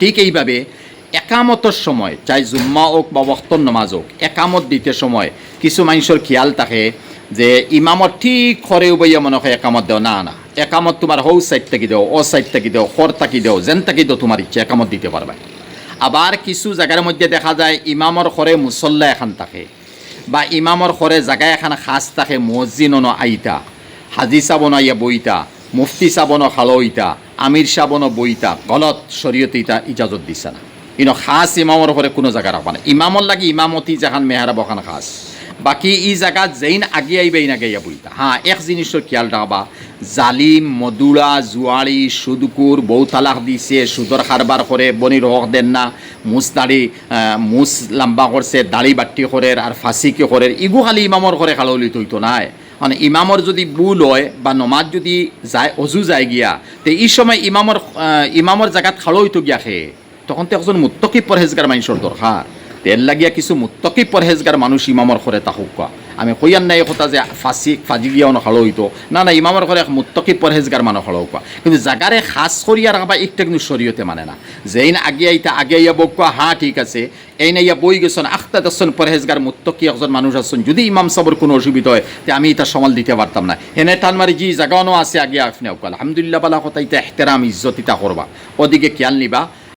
ঠিক এইভাবে একামতর সময়, চাই জুম্মা হোক বা বক্তর নমাজ হোক একামত দিতে সময় কিছু মানুষের খেয়াল থাকে যে ইমামত ঠিক খরে উবাইয়া মনে হয় একামত দেও। না না, একামত তোমার হৌ সাইড থাকি দেও, অ সাইড থাকি দেও খর থাকি দেও, যেন থাকি দেও তোমার ইচ্ছা, একামত দিতে পারবে আবার কিছু জায়গার মধ্যে দেখা যায় ইমামর খরে মুসল্লা এখন থাকে বা ইমামর খরে জায়গা এখন খাস থাকে মসজিদ আইতা, হাজি চাবন আইয়া বইতা মুফতি চাবন খালইতা আমির চাবন বইতা, গলত শরীয়তে ইতা ইজাজত দিছে না। ইনো খাস ইমামর ঘরে কোনো জায়গা রাখবা না ইমামর লাগি ইমামতি যেখান মেহারা বখান খাস। বাকি ই জায়গাত যেইন আগে আইবে আগে ইয়া বইতা। হ্যাঁ এক জিনিসের খেয়াল রাখবা জালিম মদুরা জুয়ারি সুদকুর বউ তালাক দিছে সুদর কারবার করে বনির হক দেন না মুস দাড়ি মুস লাম্বা করছে দাড়ি বাট্টি করে আর ফাঁসিকে করে ইগু খালি ইমামর করে খাললি তৈতো নাই। মানে ইমামর যদি বুল হয় বা নমাজ যদি যায়, অজু যায় গিয়া, তে এই সময় ইমামর ইমামর জায়গাত খাড়ো হইতো গিয়া খে তখন তো একজন মুত্তকি পরহেজগার মানুষের দরকার তেল লাগিয়া কিছু মুত্তকি পরহেজগার মানুষ ইমামর করে তাহুক আমি কইয়ান নাই কথা যে ফাঁসি ফাজি গিয়াও নখালো হইতো না না ইমামর করে মুত্তকি পরহেজগার মানুষ হলো কোয়া কিন্তু জাগারে খাস করিয়া রাখবা একটা কিন্তু শরীয়তে মানে না। যেইন আগে আইতা আগে আইয়া বকুয়া হ্যাঁ ঠিক আছে। এই নাইয়া বই গেছেন, আখতা দর্শন পরহেজগার মুত্তকি একজন মানুষ আছেন। যদি ইমাম সাবর কোনো অসুবিধা হয়, তে আমি এটা সমাল দিতে পারতাম না। এনে টান মারি জি জাগানো আছে, আগে আপনি আলহামদুলিল্লাহ, বালা কথা, ইতা এহতেরাম ইজ্জত ইতা করবা ওদিকে খেয়াল নিবা।